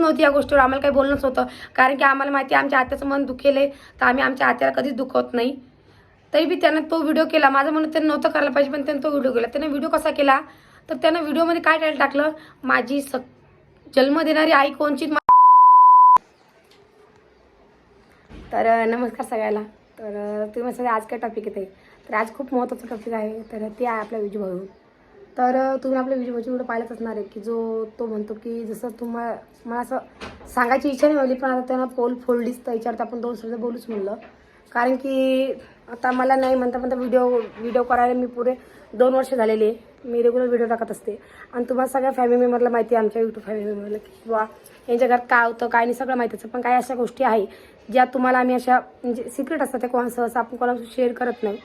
नव्हती या गोष्टीवर. आम्हाला काही बोलणंच होतं कारण की आम्हाला माहिती आहे आमच्या आत्याचं मन दुखेल आहे. तर आम्ही आमच्या आत्याला कधीच दुखवत नाही. तरी बी त्यानं तो व्हिडिओ केला. माझं म्हणून त्यानं नव्हतं करायला पाहिजे पण त्यानं तो व्हिडिओ केला. त्यानं व्हिडिओ कसा केला? तर त्यानं व्हिडिओमध्ये काय टाईट टाकलं? माझी स जन्म देणारी आई कोणची? तर नमस्कार सगळ्याला. तर तुम्ही सगळ्या आज काय टॉपिक येते तर आज खूप महत्त्वाचं टॉपिक आहे. तर ते आहे आपल्या विजू भाऊ तर तुम्ही आपल्या विजू व्हिडिओ पाहिलाच असणार आहे की जो तो म्हणतो की जसं तुम्हाला मला असं सांगायची इच्छा नाही होती पण आता त्यांना पोल फोल्डीच तर याच्यावर आपण दोन शब्द बोलूच म्हणलं. कारण की आता मला नाही म्हणता म्हणता व्हिडिओ व्हिडिओ करायला मी पुरे दोन वर्ष झालेले मी रेग्युलर व्हिडिओ टाकत असते. आणि तुम्हाला सगळ्या फॅमिली मेंबरला माहिती आहे आमच्या यूट्यूब फॅमिली मेंबरला की बा यांच्या घरात काय होतं काय नाही सगळं माहिती असतं पण काही अशा गोष्टी आहे ज्या तुम्हाला आम्ही अशा म्हणजे सिक्रेट असतात त्या कोणा सहसा आपण कोणाला शेअर करत नाही.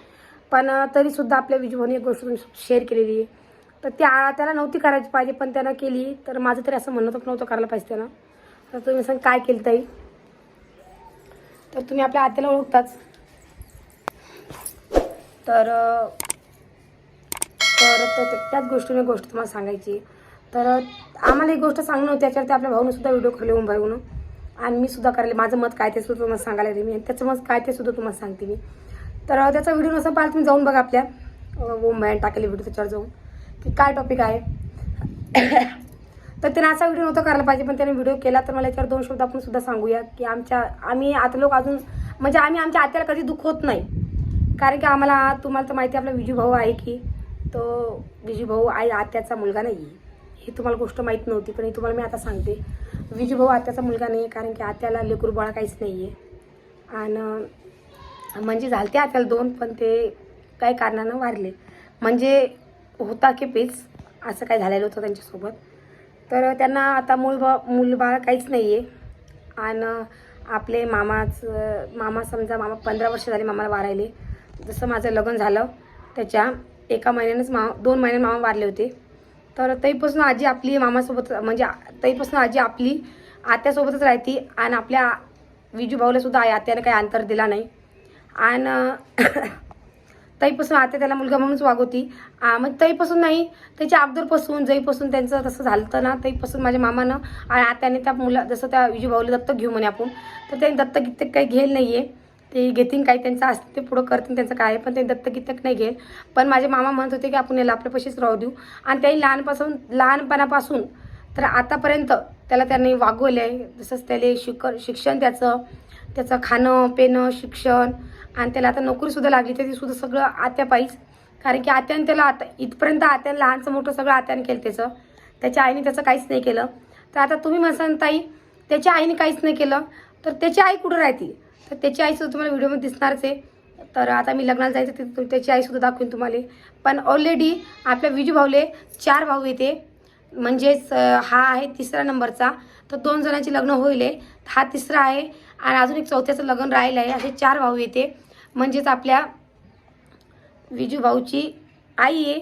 पण तरीसुद्धा आपल्या विजूभाऊने एक गोष्ट शेअर केलेली आहे. तर त्या त्याला नव्हती करायची पाहिजे पण त्यानं केली. तर माझं तरी असं म्हणणं तर नव्हतं करायला पाहिजे त्यानं. तर तुम्ही सांग काय केलं ताई? तर तुम्ही आपल्या आत्याला ओळखताच. तर तर तर त्याच गोष्टीने गोष्ट तुम्हाला सांगायची. तर आम्हाला एक गोष्ट सांगणं होती त्याच्यावर आपल्या भाऊने सुद्धा व्हिडिओ करले उभा येऊन आणि मी सुद्धा करायला माझं मत काय ते सुद्धा तुम्हाला सांगायला येते मी आणि त्याचं मत काय ते सुद्धा तुम्हाला सांगते मी. तर त्याचा व्हिडिओ नसा पाहिजे तुम्ही जाऊन बघा आपल्या. ओम टाकले व्हिडिओ त्याच्यावर जाऊन. की काय टॉपिक आहे? तर त्याने असा व्हिडिओ नव्हता करायला पाहिजे पण त्याने व्हिडिओ केला. तर मला याच्यावर दोन शब्द आपण सुद्धा सांगूया की आमच्या आम्ही आता लोक अजून म्हणजे आम्ही आमच्या आत्याला कधी दुःख होत नाही. कारण की आम्हाला तुम्हाला तर माहिती आपला विजू भाऊ आहे की तो विजू भाऊ आई आत्याचा मुलगा नाही आहे ही तुम्हाला गोष्ट माहीत नव्हती पण ही तुम्हाला मी आता सांगते. विजू भाऊ आत्याचा मुलगा नाही आहे कारण की आत्याला लेकरू बाळा काहीच नाही आहे आणि म्हणजे झालते आत्याला दोन पण ते काही कारणानं वारले. म्हणजे होता की पीच असं काय झालेलं होतं त्यांच्यासोबत. तर त्यांना आता मुलबा मुलबाळ काहीच नाही आहे आणि आपले मामाचं मामा समजा मामा पंधरा वर्ष झाले मामाला वारायले. जसं माझं लग्न झालं त्याच्या एका महिन्यानेच मा दोन महिन्याने मामा वारले होते. तर तईपासून आजी आपली मामासोबत म्हणजे तईपासून आजी आपली आत्यासोबतच राहते. आणि आपल्या विजू भाऊला सुद्धा आत्याने काही अंतर दिला नाही. आणि ताईपासून आता त्याला मुलगा म्हणूनच वागवती. मग ताईपासून नाही त्याच्या अगोदरपासून जईपासून त्यांचं तसं झालं तर ना ताईपासून माझ्या मामानं आणि आत्याने त्या मुला जसं त्या विजूभाऊला दत्तक घेऊ म्हणे आपण तर त्यांनी दत्तक गित्तक काही घेईल नाही आहे ते घेतील काही त्यांचं असतं ते पुढं करतील त्यांचं काय आहे पण ते दत्तक गित्तक नाही घेईल पण माझे मामा म्हणत होते की आपण याला आपल्यापाशीच राहू देऊ. आणि त्याही लहानपासून लहानपणापासून तर आतापर्यंत त्याला त्यांनी वागवलं आहे जसंच त्याला शिक शिक्षण त्याचं त्याचं खाणं पिणं शिक्षण आणि त्याला आता नोकरीसुद्धा लागली. तर तीसुद्धा सगळं आत्या कारण की आत्याने त्याला आता इथपर्यंत आत्याने लहानचं मोठं सगळं आत्याने केलं त्याचं. त्याच्या आईने त्याचं काहीच नाही केलं. तर आता तुम्ही म्हणसान ताई त्याच्या आईने काहीच नाही केलं. तर त्याची आई कुठं राहते? तर त्याची आईसुद्धा तुम्हाला व्हिडिओमध्ये दिसणारच आहे. तर आता मी लग्नाला जायचं ते त्याची आईसुद्धा दाखवेन तुम्हाला. पण ऑलरेडी आपल्या विजू भाऊले चार भाऊ येते. म्हणजेच हा आहे तिसरा नंबरचा. तर दोन जणांची लग्न होईल. आहे. हा तिसरा आहे. आणि अजून एक चौथ्याचं लग्न राहिलं आहे असे चार भाऊ येते. म्हणजेच आपल्या विजू भाऊची आई आहे.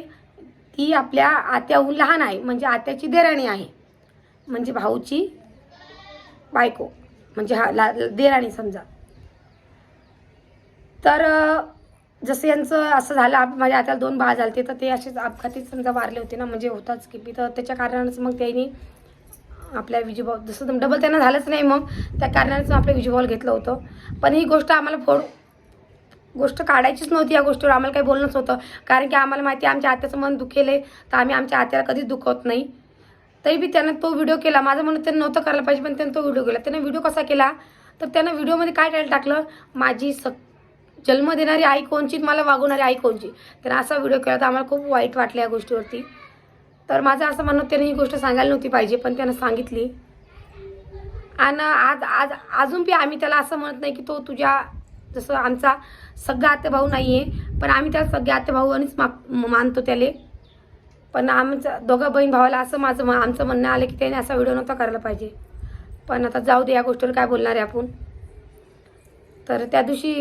ती आपल्या आत्याहून लहान आहे. म्हणजे आत्याची देराणी आहे. म्हणजे भाऊची बायको. म्हणजे हा ला देराणी समजा. तर जसं यांचं असं झालं आप माझ्या आत्याला दोन बाळ झाले तर ते असेच अपघातीत समजा वारले होते ना. म्हणजे होताच की तर त्याच्या कारणानंच मग त्यांनी आपल्या विजूभाऊ जसं डबल त्यांना झालंच नाही मग त्या कारणानेच आपल्या विजूभाऊला घेतलं होतं. पण ही गोष्ट आम्हाला फोड गोष्ट काढायचीच नव्हती या गोष्टीवर आम्हाला काही बोलणंच होतं कारण की आम्हाला माहिती आहे आमच्या आत्याचं मन दुखेले आहे तर आम्ही आमच्या आत्याला कधीच दुखवत नाही. तरी बी त्यानं तो व्हिडिओ केला. माझं म्हणून त्यानं नव्हतं करायला पाहिजे पण त्यानं तो व्हिडिओ केला. त्यानं व्हिडिओ कसा केला? तर त्यानं व्हिडिओमध्ये काय टायला टाकलं? माझी स जन्म देणारी आई कोणची मला वागवणारी आई कोणची? त्यानं असा व्हिडिओ केला तर आम्हाला खूप वाईट वाटलं या गोष्टीवरती. तर माझं असं म्हणणं त्यांनी त्याने ही गोष्ट सांगायला नव्हती पाहिजे पण त्यानं सांगितली. आणि आज आज अजून बी आम्ही त्याला असं म्हणत नाही की तो तुझ्या जसं आमचा सगळा आत्याभाऊ नाही आहे पण आम्ही त्याला सगळ्या आत्याभाऊ आणिच मा मानतो त्याला. पण आमचं दोघं बहीण भावाला असं माझं म- आमचं म्हणणं आलं की त्याने असा व्हिडिओ नव्हता करायला पाहिजे. पण आता जाऊ दे या गोष्टीवर काय बोलणार आहे आपण? तर त्या दिवशी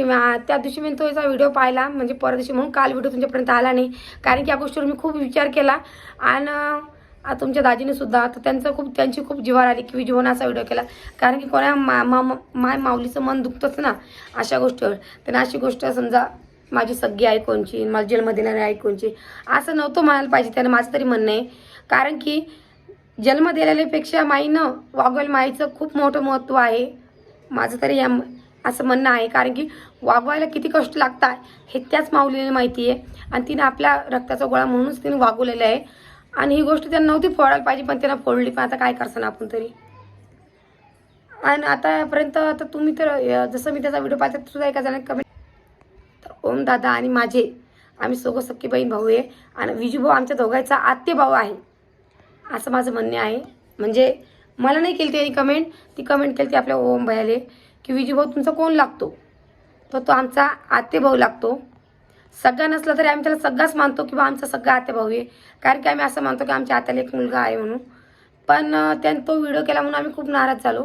त्या दिवशी मी तो याचा व्हिडिओ पाहिला. म्हणजे परत दिवशी म्हणून काल व्हिडिओ तुमच्यापर्यंत आला नाही. कारण की या गोष्टीवर मी खूप विचार केला. आणि तुमच्या दाजीने सुद्धा तर त्यांचं खूप त्यांची खूप जिवार आली की जीवनाचा असा व्हिडिओ केला. कारण की कोणा मा मा माय माऊलीचं मन दुखतंच ना अशा गोष्टीवर. त्यांना अशी गोष्ट समजा माझी सगळी आई कोणची मला जन्म देणारी आई कोणची असं नव्हतं म्हणायला पाहिजे त्यानं माझं तरी म्हणणं आहे. कारण की जन्म दिलेल्यापेक्षा माईनं वागवेल माईचं खूप मोठं महत्त्व आहे. माझं तरी या असं म्हणणं आहे. कारण की वागवायला किती कष्ट लागतात हे त्याच माऊलीला माहिती आहे आणि तिने आपल्या रक्ताचा गोळा म्हणूनच तिने वागवलेलं आहे. आणि ही गोष्ट त्यांना नव्हती फोडायला पाहिजे पण त्यांना फोडली. पण आता काय करसान आपण तरी? आणि आतापर्यंत आता तुम्ही तर जसं मी त्याचा व्हिडिओ पाहता सुद्धा एका जणांनी कमेंट तर ओम दादा आणि माझे आम्ही सोगो सख्खी बहीण भाऊ आहे. आणि विजूभाऊ आमच्या दोघांचा आत्य भाऊ आहे. असं माझं म्हणणे आहे. म्हणजे मला नाही केली त्यांनी कमेंट ती कमेंट केली ती आपल्या ओम भयाले. की विजूभाऊ तुमचा कोण लागतो? तर तो आमचा आतेभाऊ लागतो. सगळा नसला तरी आम्ही त्याला सगळाच मानतो की बा आमचा सगळा आतेभाऊ आहे. कारण की आम्ही असं मानतो की आमच्या आत्याला एक मुलगा आहे म्हणून. पण त्यानं तो व्हिडिओ केला म्हणून आम्ही खूप नाराज झालो.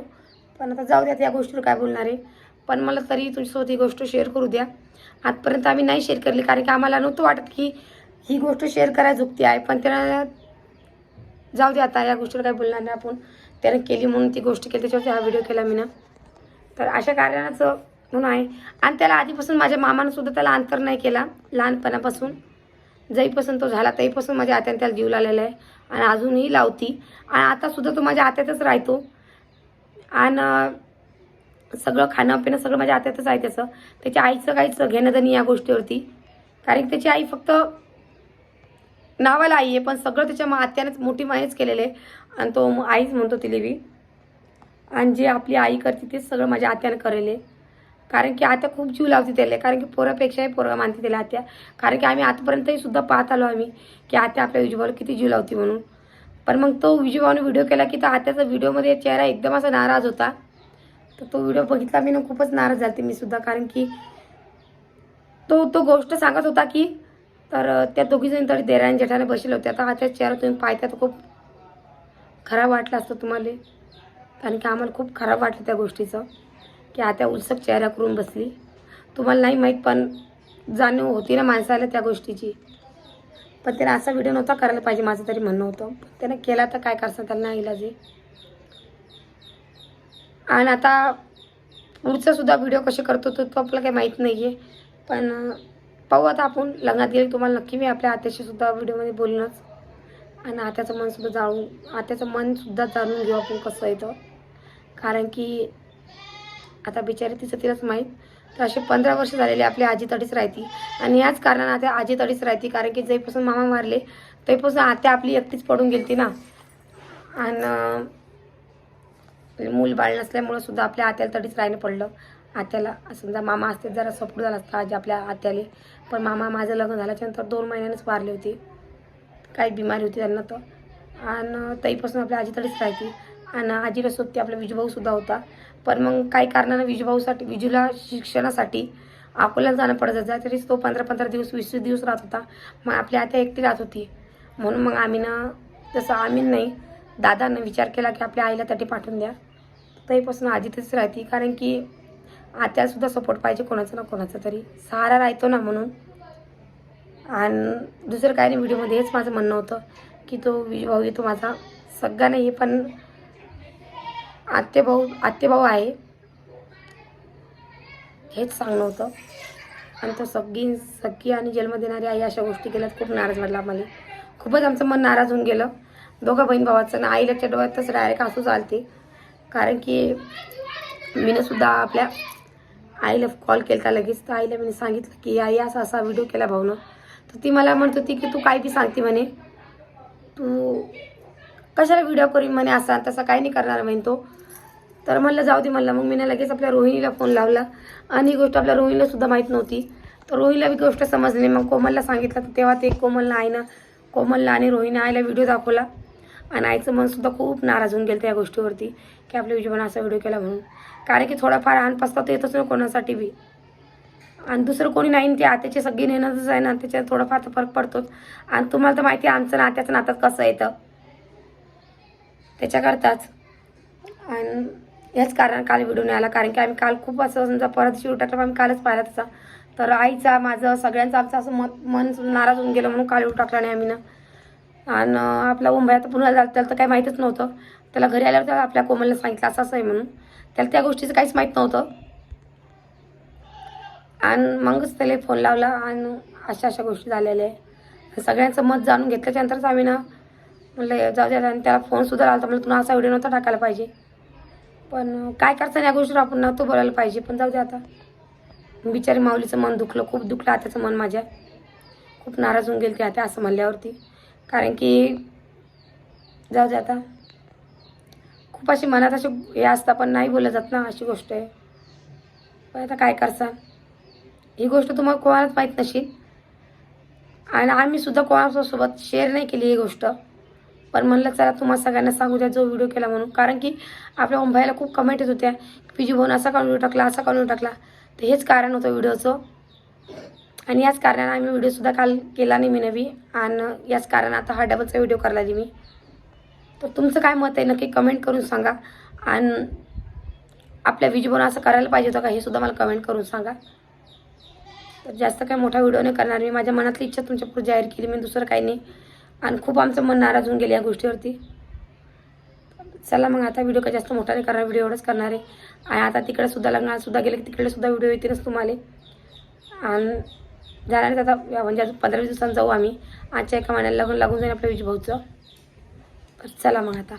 पण आता जाऊ द्या त्या गोष्टीवर काय बोलणार आहे. पण मला तरी तुमच्यासोबत ही गोष्ट शेअर करू द्या. आजपर्यंत आम्ही नाही शेअर केली कारण की आम्हाला नव्हतं वाटत की ही गोष्ट शेअर करायला झुकती आहे. पण त्याला जाऊ दे आता या गोष्टीवर काय बोलणार नाही आपण. त्याने केली म्हणून ती गोष्ट केली त्याच्यावरती हा व्हिडिओ केला मी ना तर अशा कारणाचं म्हणून आहे. आणि त्याला आधीपासून माझ्या मामानं सुद्धा त्याला अंतर नाही केला लहानपणापासून. जईपासून तो झाला तईपासून माझ्या आत्याने त्याला जीव लावलेला आहे. आणि अजूनही लावती. आणि आतासुद्धा तो माझ्या आत्यातच राहतो. आणि सगळं खाणं पिणं सगळं माझ्या आत्यातच आहे त्याचं. त्याच्या आईचं काहीच घेणं देणं या गोष्टीवरती. कारण की त्याची आई फक्त नावाला आई आहे पण सगळं त्याच्या मा आत्यानेच मोठी मायच केलेलं आहे. आणि तो आईच म्हणतो तिला आणि जे आपली आई करते तेच सगळं माझ्या आत्यानं करेले. कारण की आत्या खूप जीव लावते त्याला. कारण की पोरापेक्षाही पोरगा मानते त्याला आत्या. कारण की आम्ही आतापर्यंतही सुद्धा पाहत आलो आम्ही की आत्या आपल्या विजूभाऊला किती जीव लावते म्हणून. पण मग तो विजूभाऊने व्हिडिओ केला की तर आत्याचा व्हिडिओमध्ये चेहरा एकदम असा नाराज होता. तर तो व्हिडिओ बघितला मी ना खूपच नाराज झाले मी सुद्धा. कारण की तो तो गोष्ट सांगत होता की तर त्या दोघीजणी तरी देराने जेठाने बसले होते आता आत्याचा चेहरा तुम्ही पाहता तर खूप खराब वाटला असतं तुम्हाला. कारण की आम्हाला खूप खराब वाटलं त्या गोष्टीचं की आता उलसक चेहरा करून बसली. तुम्हाला नाही माहीत पण जाणीव होती ना माणसाला त्या गोष्टीची. पण त्याला असा व्हिडिओ नव्हता करायला पाहिजे माझं तरी म्हणणं होतं. त्यानं केला तर काय करतं त्यांना नाही इलाज आणि आता पुढचा सुद्धा व्हिडिओ कसे करतो तो तो आपल्याला काही माहीत नाही आहे पण पाहू आता आपण लग्नात गेले तुम्हाला नक्की मी आपल्या आत्याशीसुद्धा व्हिडिओमध्ये बोलणंच आणि आत्याचं मनसुद्धा जाणून आत्याचं मनसुद्धा जाणून घेऊ आपण कसं येतं कारण की आता बिचारी तिचं तिलाच माहीत. तर असे पंधरा वर्ष झालेले आपली आजी तडीच राहती. आणि याच कारणानं आता आजी तडीच राहती कारण की जईपासून मामा मारले तरीपासून आत्या आपली एकटीच पडून गेलती ना. आणि म्हणजे मूल बाळ नसल्यामुळं सुद्धा आपल्या आत्याला तडीच राहणं पडलं. आत्याला समजा मामा असते जरा सपोर्ट झाला असता आजी आपल्या आत्याले. पण मामा माझं लग्न झाल्याच्यानंतर दोन महिन्यानेच वारले होते. काही बिमारी होती त्यांना तर. आणि तईपासून आपल्या आजी तडीच राहायची आणि आजीला सोबती आपला विजूभाऊसुद्धा होता. पण मग काही कारणानं विजूभाऊसाठी विजूला शिक्षणासाठी अकोल्याला जाणं पडत जायचं तरीच तो पंधरा पंधरा दिवस वीस वीस दिवस राहत होता. मग आपली आत्या एकटी राहत होती. म्हणून मग आम्ही ना जसं आम्ही नाही दादानं विचार केला की आपल्या आईला त्याटी पाठवून द्या. तरीपासून आजी तशीच राहते. कारण की आत्यासुद्धा सपोर्ट पाहिजे कोणाचा ना कोणाचा तरी. सहारा राहतो ना म्हणून. आणि दुसरं काय नाही व्हिडिओमध्ये हेच माझं म्हणणं होतं की तो विजूभाऊ तो माझा सगळा नाही पण आत्तेभाऊ आत्तेभाऊ आहे. हेच सांगणं होतं. आणि तो सगळी सगळी आणि जन्म देणारी आई अशा गोष्टी केल्यात खूप नाराज वाटला आम्हाला. खूपच आमचं मन नाराज होऊन गेलं. दोघं बहीण भावाचं ना आईलाच्या डोळ्यातच डायरेक्ट असू चालते. कारण की मीनं सुद्धा आपल्या आईला कॉल केला लगेच. तर आईला मी सांगितलं की आई असा असा व्हिडिओ केला भाऊनं. तर ती मला म्हणत होती की तू काय बी सांगते म्हणे. तू कशाला व्हिडिओ करीन म्हणे? असा तसा काही नाही करणार म्हणे तो. तर म्हणलं जाऊ दे म्हणलं. मग मी ना लगेच आपल्या रोहिणीला फोन लावला. आणि ही गोष्ट आपल्या रोहिणीला सुद्धा माहीत नव्हती. तर रोहिणीला बी गोष्ट समजली. मग कोमलला सांगितलं तर तेव्हा ते कोमलला आईनं कोमलला आणि रोहिणी आईला व्हिडिओ दाखवला. आणि आईचं मनसुद्धा खूप नाराज होऊन गेलं त्या गोष्टीवरती की आपल्या विजयभानं असा व्हिडिओ केला म्हणून. कारण की थोडाफार आण तर येतच नाही कोणासाठी बी. आणि दुसरं कोणी नाही ते आत्याचे सगळी नेणंच आहे ना त्याच्यात थोडाफार तर फरक पडतोच. आणि तुम्हाला तर माहिती आहे आमचं नात्याचं नातं कसं येतं. त्याच्याकरताच. आणि याच कारण काल व्हिडिओ नाही आला. कारण की आम्ही काल खूप असं समजा परत शिव टाकला आम्ही कालच पाहिला तसा. तर आईचा माझं सगळ्यांचं आमचं असं मत मन नाराज होऊन गेलं म्हणून काल टाकला नाही आम्ही ना आणि आपला मुंबई तर पुन्हा झाला त्याला तर काही माहीतच नव्हतं. त्याला घरी आल्यावर त्याला आपल्या कोमलला सांगितलं असं असं आहे म्हणून. त्याला त्या गोष्टीचं काहीच माहीत नव्हतं. आणि मगच त्याला फोन लावला आणि अशा अशा गोष्टी झालेल्या आहे सगळ्यांचं मत जाणून घेतल्याच्यानंतरच आम्ही ना म्हणलं जाऊ द्या आणि त्याला फोनसुद्धा आला होता म्हणलं तुला असा व्हिडिओ नव्हता टाकायला पाहिजे. पण काय करता या गोष्टीवर आपण नव्हतं बोलायला पाहिजे. पण जाऊ दे आता. बिचारी माऊलीचं मन दुखलं खूप दुखलं आत्याचं मन माझ्या. खूप नाराज होऊन गेली ती आता असं म्हणल्यावरती. कारण की जाऊ दे आता. खूप अशी मनात असे हे असतं पण नाही बोललं जात ना अशी गोष्ट आहे. पण आता काय करसा? ही गोष्ट तुम्हाला कोणालाच माहीत नशील. आणि आम्ही सुद्धा कोणासोबत शेअर नाही केली ही गोष्ट. पण म्हणलं चला तुम्हाला सगळ्यांना सांगू द्या जो व्हिडिओ केला म्हणून. कारण की आपल्या ओंभायला खूप कमेंट येत होत्या पिजू भाऊन असा काढून व्हिडिओ टाकला असा काढून टाकला. तर हेच कारण होतं व्हिडिओचं आणि याच कारणानं आम्ही व्हिडिओसुद्धा काल केला नाही मी नवी. आणि याच कारण आता हा डबलचा व्हिडिओ करायला मी. तर तुमचं काय मत आहे? नक्की कमेंट करून सांगा. आणि आपल्या विजूभाऊन असं करायला पाहिजे होतं का हे सुद्धा मला कमेंट करून सांगा. तर जास्त काही मोठा व्हिडिओ नाही करणार मी. माझ्या मनातली इच्छा तुमच्यापुढे जाहीर केली. मी दुसरं काही नाही. आणि खूप आमचं मन नाराज होऊन गेलं या गोष्टीवरती. चला मग आता व्हिडिओ काही जास्त मोठा नाही करणार व्हिडिओ एवढंच करणार आहे. आणि आता तिकडे सुद्धा लग्नात गेले की तिकडे सुद्धा व्हिडिओ येतीलच तुम्हाला. आणि जाणार आता म्हणजे अजून पंधरा वीस दिवसांनी जाऊ आम्ही. आजच्या एका महिन्याला लग्न लागून जाईल आपल्या विजू भाऊचं चला मग आता.